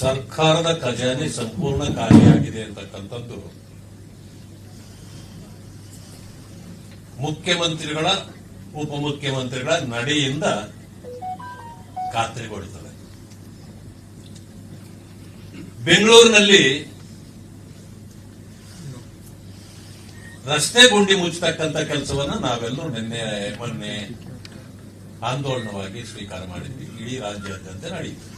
ಸರ್ಕಾರದ ಖಜಾನೆ ಸಂಪೂರ್ಣ ಖಾಲಿಯಾಗಿದೆ ಅಂತಕ್ಕಂಥದ್ದು. ಮುಖ್ಯಮಂತ್ರಿಗಳ, ಉಪಮುಖ್ಯಮಂತ್ರಿಗಳ ನಡೆಯಿಂದ ಖಾತ್ರಿಗೊಳ್ಳುತ್ತದೆ ಬೆಂಗಳೂರಿನಲ್ಲಿ ರಸ್ತೆ ಗುಂಡಿ ಮುಚ್ಚತಕ್ಕಂಥ ಕೆಲಸವನ್ನ ನಾವೆಲ್ಲರೂ ನಿನ್ನೆ, ಮೊನ್ನೆ ಆಂದೋಲನವಾಗಿ ಸ್ವೀಕಾರ ಮಾಡಿದ್ವಿ. ಇಡೀ ರಾಜ್ಯಾದ್ಯಂತ ನಡೆಯಿತು.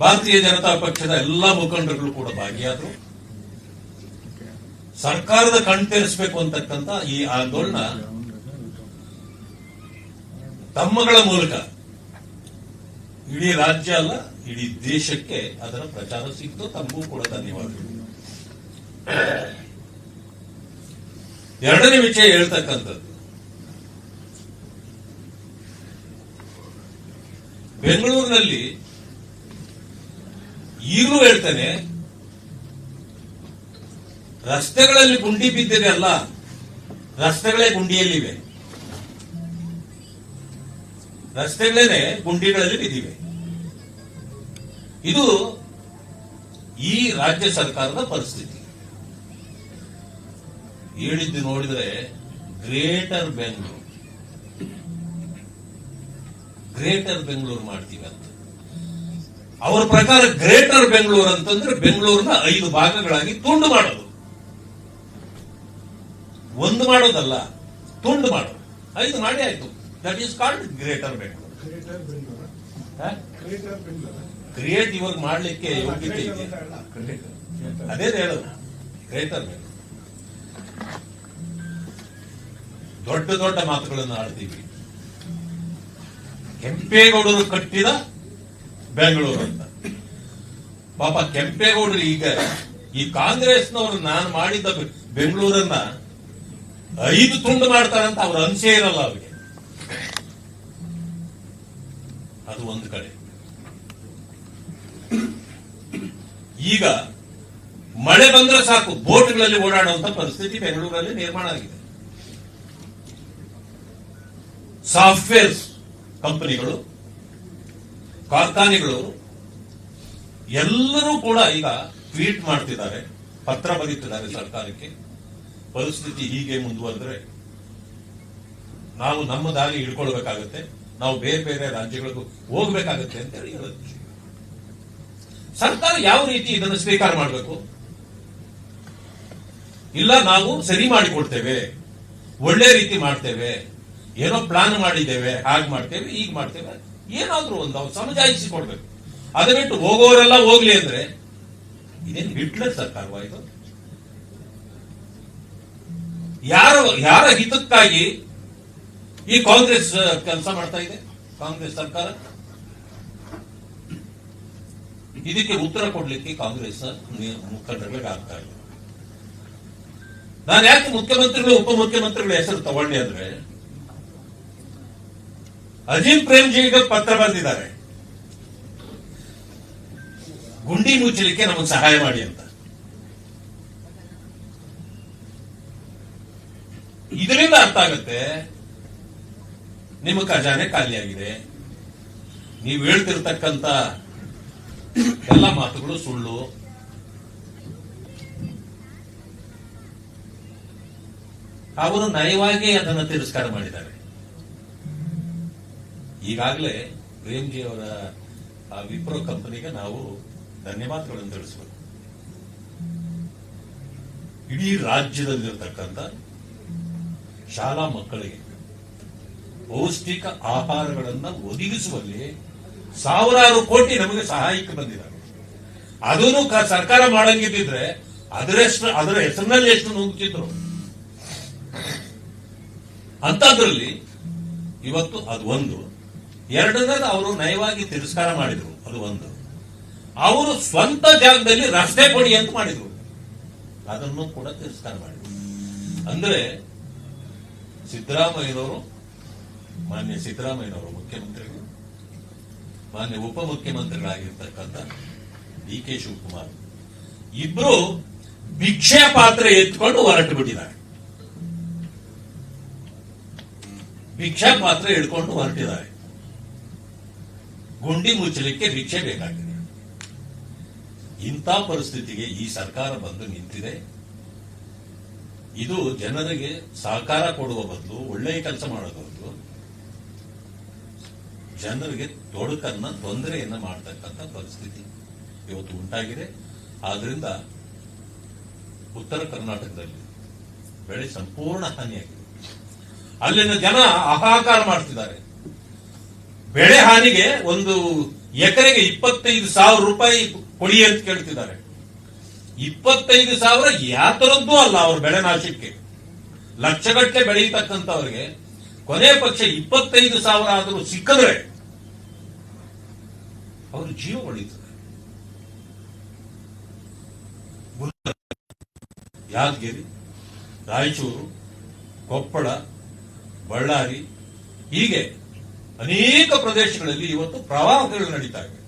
ಭಾರತೀಯ ಜನತಾ ಪಕ್ಷದ ಎಲ್ಲ ಮುಖಂಡರುಗಳು ಕೂಡ ಭಾಗಿಯಾದರು. ಸರ್ಕಾರದ ಕಣ್ತೇರಿಸಬೇಕು ಅಂತಕ್ಕಂಥ ಈ ಆಂದೋಲನ ತಮ್ಮಗಳ ಮೂಲಕ ಇಡೀ ರಾಜ್ಯ ಅಲ್ಲ, ಇಡೀ ದೇಶಕ್ಕೆ ಅದರ ಪ್ರಚಾರ ಸಿಕ್ತು, ತಮಗೂ ಕೂಡ ಧನ್ಯವಾದಗಳು. ಎರಡನೇ ವಿಷಯ ಹೇಳ್ತಕ್ಕಂಥದ್ದು. ಬೆಂಗಳೂರಿನಲ್ಲಿ ಈಗಲೂ ಹೇಳ್ತೇನೆ, ರಸ್ತೆಗಳಲ್ಲಿ ಗುಂಡಿ ಬಿದ್ದಿದೆ ಅಲ್ಲ, ರಸ್ತೆಗಳೇ ಗುಂಡಿಯಲ್ಲಿವೆ. ರಸ್ತೆಗಳೇನೆ ಗುಂಡಿಗಳಲ್ಲಿ ಬಿದ್ದಿವೆ. ಇದು ಈ ರಾಜ್ಯ ಸರ್ಕಾರದ ಪರಿಸ್ಥಿತಿ. ಹೇಳಿದ್ದು ನೋಡಿದ್ರೆ ಗ್ರೇಟರ್ ಬೆಂಗಳೂರು. ಗ್ರೇಟರ್ ಬೆಂಗಳೂರು ಮಾಡ್ತೀವಿ ಅಂತ. ಅವರ ಪ್ರಕಾರ ಗ್ರೇಟರ್ ಬೆಂಗಳೂರು ಅಂತಂದ್ರೆ ಬೆಂಗಳೂರಿನ ಐದು ಭಾಗಗಳಾಗಿ ತುಂಡು ಮಾಡೋದು. ಒಂದು ಮಾಡೋದಲ್ಲ ತುಂಡು ಮಾಡೋದು. ಐದು ಮಾಡಿ ಆಯ್ತು. That is called greater Bengaluru create ಇವಾಗ ಮಾಡ್ಲಿಕ್ಕೆ ಯೋಗ್ಯತೆ ಇದೆ. ಅದೇ ಹೇಳೋದು. ಗ್ರೇಟರ್ ಬೆಂಗಳೂರು ದೊಡ್ಡ ದೊಡ್ಡ ಮಾತುಗಳನ್ನು ಆಡ್ತೀವಿ. ಕೆಂಪೇಗೌಡರು ಕಟ್ಟಿದ ಬೆಂಗಳೂರು ಅಂತ ಪಾಪ ಕೆಂಪೇಗೌಡರು ಈಗ ಈ ಕಾಂಗ್ರೆಸ್ನವರು ನಾನು ಮಾಡಿದ ಬೆಂಗಳೂರನ್ನ ಐದು ತುಂಡು ಮಾಡ್ತಾರಂತ ಅವ್ರ ಅನ್ಸೇ ಇರಲ್ಲ ಅವ್ರಿಗೆ. ಅದು ಒಂದು ಕಡೆ. ಈಗ ಮಳೆ ಬಂದ್ರೆ ಸಾಕು, ಬೋಟ್ಗಳಲ್ಲಿ ಓಡಾಡುವಂತ ಪರಿಸ್ಥಿತಿ ಬೆಂಗಳೂರಲ್ಲಿ ನಿರ್ಮಾಣ ಆಗಿದೆ. ಸಾಫ್ಟ್ವೇರ್ ಕಂಪನಿಗಳು ಕಾರ್ಖಾನೆಗಳು ಎಲ್ಲರೂ ಕೂಡ ಈಗ ಟ್ವೀಟ್ ಮಾಡ್ತಿದ್ದಾರೆ, ಪತ್ರ ಬರೀತಿದ್ದಾರೆ ಸರ್ಕಾರಕ್ಕೆ. ಪರಿಸ್ಥಿತಿ ಹೀಗೆ ಮುಂದುವರೆದ್ರೆ ನಾವು ನಮ್ಮ ದಾರಿ ಹಿಡ್ಕೊಳ್ಬೇಕಾಗತ್ತೆ, ನಾವು ಬೇರೆ ಬೇರೆ ರಾಜ್ಯಗಳಿಗೂ ಹೋಗ್ಬೇಕಾಗತ್ತೆ ಅಂತ ಹೇಳಿ ಸರ್ಕಾರ ಯಾವ ರೀತಿ ಇದನ್ನು ಸ್ವೀಕಾರ ಮಾಡಬೇಕು? ಇಲ್ಲ, ನಾವು ಸರಿ ಮಾಡಿಕೊಡ್ತೇವೆ, ಒಳ್ಳೆ ರೀತಿ ಮಾಡ್ತೇವೆ, ಏನೋ ಪ್ಲಾನ್ ಮಾಡಿದ್ದೇವೆ, ಹಾಗೆ ಮಾಡ್ತೇವೆ ಈಗ ಮಾಡ್ತೇವೆ ಏನಾದ್ರೂ ಒಂದು ಅವ್ರು ಸಮಜಾಯಿಸಿ ಕೊಡ್ಬೇಕು ಅದು ಬಿಟ್ಟು ಹೋಗೋರೆಲ್ಲ ಹೋಗ್ಲಿ ಅಂದ್ರೆ ಇದೇನು ಹಿಟ್ಲರ್ ಸರ್ಕಾರವ ಇದು? ಯಾರ ಯಾರ ಹಿತಕ್ಕಾಗಿ ಈ ಕಾಂಗ್ರೆಸ್ ಕೆಲಸ ಮಾಡ್ತಾ ಇದೆ? ಕಾಂಗ್ರೆಸ್ ಸರ್ಕಾರ? ಇದಕ್ಕೆ ಉತ್ತರ ಕೊಡ್ಲಿಕ್ಕೆ ಕಾಂಗ್ರೆಸ್ ಮುಖಂಡರಿಗೆ ಆಗ್ತಾ ಇಲ್ಲ. ನಾನು ಯಾಕೆ ಮುಖ್ಯಮಂತ್ರಿಗಳು, ಉಪಮುಖ್ಯಮಂತ್ರಿಗಳ ಹೆಸರು ತಗೊಂಡೆ ಅಂದ್ರೆ ಅಜೀಂ ಪ್ರೇಮ್ಜಿಗೆ ಪತ್ರ ಬರೆದಿದ್ದಾರೆ. ಗುಂಡಿ ಮುಚ್ಚಲಿಕ್ಕೆ ನಮಗೆ ಸಹಾಯ ಮಾಡಿ ಅಂತ. ಇದರಿಂದ ಅರ್ಥ ಆಗುತ್ತೆ, ನಿಮ್ಮ ಖಜಾನೆ ಖಾಲಿಯಾಗಿದೆ. ನೀವು ಹೇಳ್ತಿರ್ತಕ್ಕಂತ ಎಲ್ಲ ಮಾತುಗಳು ಸುಳ್ಳು. ಅವರು ನಯವಾಗಿ ಅದನ್ನು ತಿರಸ್ಕಾರ ಮಾಡಿದ್ದಾರೆ. ಈಗಾಗಲೇ ಪ್ರೇಮ್ಜಿ ಅವರ ವಿಪ್ರೋ ಕಂಪನಿಗೆ ನಾವು ಧನ್ಯವಾದಗಳನ್ನು ತಿಳಿಸಬೇಕು. ಇಡೀ ರಾಜ್ಯದಲ್ಲಿರ್ತಕ್ಕಂಥ ಶಾಲಾ ಮಕ್ಕಳಿಗೆ ಪೌಷ್ಟಿಕ ಆಹಾರಗಳನ್ನು ಒದಗಿಸುವಲ್ಲಿ ಸಾವಿರಾರು ಕೋಟಿ ನಮಗೆ ಸಹಾಯಕ್ಕೆ ಬಂದಿದ್ದಾರೆ ಅದನ್ನು ಸರ್ಕಾರ ಮಾಡಂಗಿದ್ದಿದ್ರೆ ಅದರಷ್ಟು, ಅದರ ಹೆಸರಿನಲ್ಲಿ ಎಷ್ಟು ನುಗ್ಗುತ್ತಿದ್ರು ಅಂತದ್ರಲ್ಲಿ ಇವತ್ತು ಅದು ಒಂದು. ಎರಡನೇದು ಅವರು ನಯವಾಗಿ ತಿರಸ್ಕಾರ ಮಾಡಿದ್ರು. ಅದು ಒಂದು. ಅವರು ಸ್ವಂತ ಜಾಗದಲ್ಲಿ ರಸ್ತೆ ಕೊಡಿ ಅಂತ ಮಾಡಿದ್ರು. ಅದನ್ನು ಕೂಡ ತಿರಸ್ಕಾರ ಮಾಡಿದ್ರು. ಅಂದ್ರೆ ಸಿದ್ದರಾಮಯ್ಯನವರು, ಮಾನ್ಯ ಸಿದ್ದರಾಮಯ್ಯನವರು ಮುಖ್ಯಮಂತ್ರಿಗಳು, ಮಾನ್ಯ ಉಪಮುಖ್ಯಮಂತ್ರಿಗಳಾಗಿರ್ತಕ್ಕಂಥ ಡಿ ಕೆ ಶಿವಕುಮಾರ್, ಇಬ್ರು ಭಿಕ್ಷೆ ಪಾತ್ರೆ ಎತ್ಕೊಂಡು ಹೊರಟು ಬಿಟ್ಟಿದ್ದಾರೆ. ಭಿಕ್ಷಾ ಪಾತ್ರೆ ಹಿಡ್ಕೊಂಡು ಹೊರಟಿದ್ದಾರೆ. ಗುಂಡಿ ಮುಚ್ಚಲಿಕ್ಕೆ ಭಿಕ್ಷೆ ಬೇಕಾಗಿದೆ. ಇಂಥ ಪರಿಸ್ಥಿತಿಗೆ ಈ ಸರ್ಕಾರ ಬಂದು ನಿಂತಿದೆ. ಇದು ಜನರಿಗೆ ಸಹಕಾರ ಕೊಡುವ ಬದಲು ಒಳ್ಳೆಯ ಕೆಲಸ ಮಾಡೋ ಬದಲು ಜನರಿಗೆ ತೊಡಕನ್ನ, ತೊಂದರೆಯನ್ನ ಮಾಡತಕ್ಕಂಥ ಪರಿಸ್ಥಿತಿ ಇವತ್ತು ಉಂಟಾಗಿದೆ. ಆದ್ರಿಂದ ಉತ್ತರ ಕರ್ನಾಟಕದಲ್ಲಿ ಬೆಳೆ ಸಂಪೂರ್ಣ ಹಾನಿಯಾಗಿದೆ. ಅಲ್ಲಿನ ಜನ ಹಾಹಾಕಾರ ಮಾಡ್ತಿದ್ದಾರೆ. ಬೆಳೆ ಹಾನಿಗೆ ಒಂದು ಎಕರೆಗೆ ಇಪ್ಪತ್ತೈದು ಸಾವಿರ ರೂಪಾಯಿ ಕೊಡಿ ಅಂತ ಕೇಳ್ತಿದ್ದಾರೆ. ಇಪ್ಪತ್ತೈದು ಸಾವಿರ ಯಾತರದ್ದು ಅಲ್ಲ ಅವ್ರ ಬೆಳೆ ನಾಶಕ್ಕೆ. ಲಕ್ಷಗಟ್ಟಲೆ ಬೆಳೆಯತಕ್ಕಂಥವ್ರಿಗೆ ಕೊನೆ ಪಕ್ಷ ಇಪ್ಪತ್ತೈದು ಸಾವಿರ ಆದರೂ ಸಿಕ್ಕಿದ್ರೆ ಅವರು ಜೀವ ಗುಲ್ಬರ್ಗ, ಯಾದಗಿರಿ ರಾಯಚೂರು ಕೊಪ್ಪಳ ಬಳ್ಳಾರಿ ಹೀಗೆ ಅನೇಕ ಪ್ರದೇಶಗಳಲ್ಲಿ ಇವತ್ತು ಪ್ರವಾಹಗಳು ನಡೀತಾ ಇವೆ.